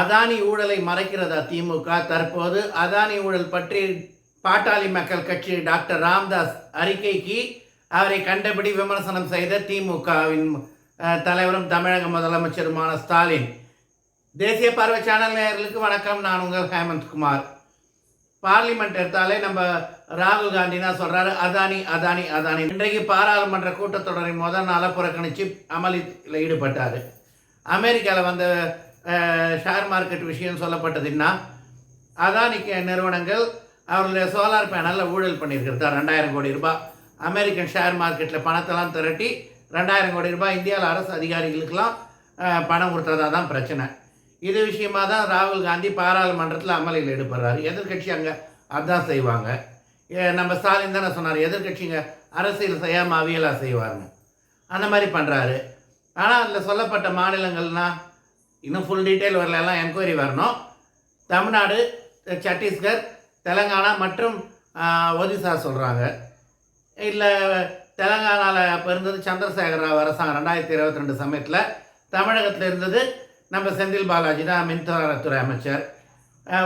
அதானி ஊழலை மறைக்கிறதா திமுக? தற்போது அதானி ஊழல் பற்றி பாட்டாளி மக்கள் கட்சி டாக்டர் ராம்தாஸ் அறிக்கைக்கு அவரை கண்டபடி விமர்சனம் செய்த திமுகவின் தலைவரும் தமிழக முதலமைச்சருமான ஸ்டாலின். தேசிய பார்வை சேனல் நேயர்களுக்கு வணக்கம். நான் உங்கள் ஹேமந்த்குமார் பார்லிமெண்ட் எடுத்தாலே நம்ம ராகுல் காந்தி தான் சொல்கிறாரு அதானி அதானி அதானி. இன்றைக்கு பாராளுமன்ற கூட்டத்தொடரின் முதல் நாளாக புறக்கணித்து அமளியில் ஈடுபட்டார். அமெரிக்காவில் வந்த ஷேர் மார்க்கெட் விஷயம் சொல்லப்பட்டதுன்னா அதானிக்கு நிறுவனங்கள் அவர்களுடைய சோலார் பேனலில் ஊழல் பண்ணியிருக்கிறது. ரெண்டாயிரம் கோடி ரூபாய். அமெரிக்கன் ஷேர் மார்க்கெட்டில் பணத்தெல்லாம் திரட்டி ரெண்டாயிரம் கோடி ரூபாய் இந்தியாவில் அரசு அதிகாரிகளுக்கெல்லாம் பணம் கொடுத்ததா தான் பிரச்சனை. இது விஷயமாக தான் ராகுல் காந்தி பாராளுமன்றத்தில் அமளியில் ஈடுபடுறாரு. எதிர்க்கட்சி அங்கே அதான் செய்வாங்க. ஏ, நம்ம ஸ்டாலின் தானே சொன்னார் எதிர்கட்சிங்க அரசியல் செய்யாமல் அவியலாக செய்வாருங்க அந்த மாதிரி பண்ணுறாரு ஆனால் அதில் சொல்லப்பட்ட மாநிலங்கள்னா இன்னும் ஃபுல் டீட்டெயில் வரல எல்லாம் என்கொயரி வரணும். தமிழ்நாடு சத்தீஸ்கர் தெலங்கானா மற்றும் ஒரிசா சொல்கிறாங்க இல்லை தெலங்கானாவில் அப்போ இருந்தது சந்திரசேகர ராவ் அரசாங்கம் ரெண்டாயிரத்தி இருபத்தி ரெண்டு சமயத்தில். தமிழகத்தில் இருந்தது நம்ம செந்தில் பாலாஜி தான் மின்சாரத்துறை அமைச்சர்.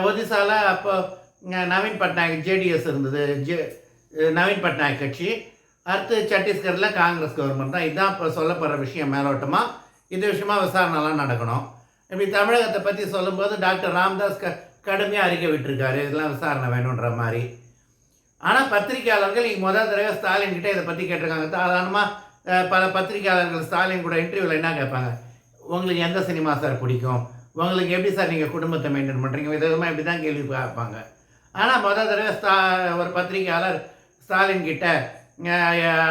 ஒரிசாவில் அப்போ நவீன் பட்நாயக் ஜேடிஎஸ் இருந்தது. ஜே நவீன் பட்நாயக் கட்சி. அடுத்து சத்தீஸ்கரில் காங்கிரஸ் கவர்மெண்ட் தான். இதுதான் இப்போ சொல்லப்படுற விஷயம் மேலோட்டமாக இந்த விஷயமா விசாரணைலாம் நடக்கணும். இப்படி தமிழகத்தை பற்றி சொல்லும்போது டாக்டர் ராம்தாஸ் க கடுமையாக அறிக்கை விட்டுருக்காரு. இதெல்லாம் விசாரணை வேணுன்ற மாதிரி. ஆனால் பத்திரிகையாளர்கள் இங்கே முதல் தடவை ஸ்டாலின் கிட்டே இதை பற்றி கேட்டிருக்காங்க. சாதாரணமாக பல பத்திரிகையாளர்கள் ஸ்டாலின் கூட இன்டர்வியூவில் என்ன கேட்பாங்க? உங்களுக்கு எந்த சினிமா சார் பிடிக்கும்? உங்களுக்கு எப்படி சார் நீங்கள் குடும்பத்தை மெயின்டைன் பண்ணுறீங்க விதமாக இப்படி தான் கேள்வி கேட்பாங்க. ஆனால் முதல் தடவை ஸ்டா ஒரு பத்திரிகையாளர் ஸ்டாலின் கிட்ட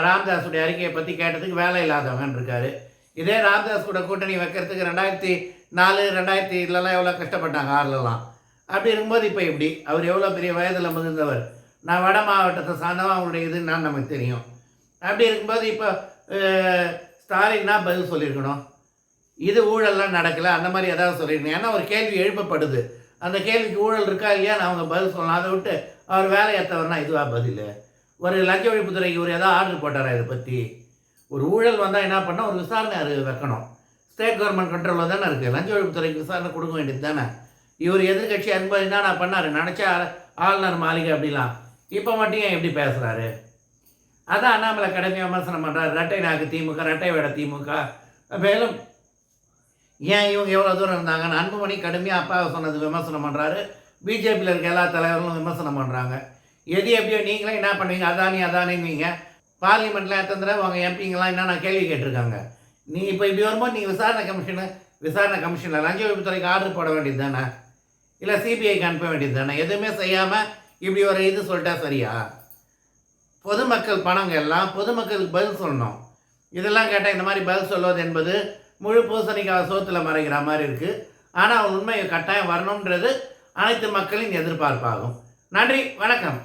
ராம்தாஸுடைய அறிக்கையை பற்றி கேட்டதுக்கு வேலை இல்லாதவங்கன்னு இருக்காரு. இதே ராம்தாஸ் கூட கூட்டணி வைக்கிறதுக்கு ரெண்டாயிரத்தி நாலு ரெண்டாயிரத்தி இதுலலாம் எவ்வளோ கஷ்டப்பட்டாங்க ஆறுலலாம். அப்படி இருக்கும்போது இப்போ எப்படி? அவர் எவ்வளோ பெரிய வயதில் முதிர்ந்தவர்? நான் வட மாவட்டத்தை சார்ந்தவன் அவங்களுடைய இதுன்னு நமக்கு தெரியும். அப்படி இருக்கும்போது இப்போ ஸ்டாலின்னா பதில் சொல்லியிருக்கணும். இது ஊழல்லாம் நடக்கலை அந்த மாதிரி ஏதாவது சொல்லியிருக்கணும். ஏன்னா ஒரு கேள்வி எழுப்பப்படுது. அந்த கேள்விக்கு ஊழல் இருக்கா இல்லையான்னு அவங்க பதில் சொல்லலாம். அதை விட்டு அவர் வேலையேற்றவர்னா இதுவாக பதில்? ஒரு லஞ்ச ஒழிப்புத்துறைக்கு ஒரு ஏதாவது ஆர்டர் போட்டாரா இதை பற்றி ஒரு ஊழல் வந்தால் என்ன பண்ணால் ஒரு விசாரணை அது வைக்கணும். ஸ்டேட் கவர்மெண்ட் கண்ட்ரோலில் தானே இருக்குது லஞ்ச ஒழிப்புத்துறைக்கு விசாரணை கொடுக்க வேண்டியது தானே? இவர் எதிர்கட்சி அன்பது என்ன நான் பண்ணார்? நினச்சா ஆளுநர் மாளிகை அப்படிலாம். இப்போ மட்டும் ஏன் எப்படி பேசுகிறாரு அதான் அண்ணாமலை கடுமையாக விமர்சனம் பண்ணுறாரு ரெட்டை நாக்கு திமுக ரெட்டை வேட திமுக. மேலும் ஏன் இவங்க எவ்வளோ தூரம் இருந்தாங்கன்னு அன்புமணி கடுமையாக அப்பாவை சொன்னது விமர்சனம் பண்ணுறாரு பிஜேபியில் இருக்க எல்லா தலைவர்களும் விமர்சனம் பண்ணுறாங்க எது எப்படியோ நீங்களே என்ன பண்ணுவீங்க? அதானி அதானின்னு பார்லிமெண்ட்டில் எத்தனை தடவை உங்கள் எம்பிங்கெல்லாம் என்னென்ன கேள்வி கேட்டிருக்காங்க. நீ இப்போ இப்படி வரும்போது நீங்கள் விசாரணை கமிஷனு விசாரணை கமிஷனில் லஞ்ச ஒழிப்புத்துறைக்கு ஆர்டர் போட வேண்டியது தானே? இல்லை சிபிஐக்கு அனுப்ப வேண்டியது தானே? எதுவுமே செய்யாமல் இப்படி ஒரு இது சொல்லிட்டா சரியா? பொதுமக்கள் பணங்கள் எல்லாம் பொதுமக்களுக்கு பதில் சொல்லணும். இதெல்லாம் கேட்டால் இந்த மாதிரி பதில் சொல்வது என்பது முழு பூசணிக்காக சோத்தில் மறைகிற மாதிரி இருக்குது ஆனால் உண்மை கட்டாயம் வரணுன்றது அனைத்து மக்களின் எதிர்பார்ப்பாகும். நன்றி வணக்கம்.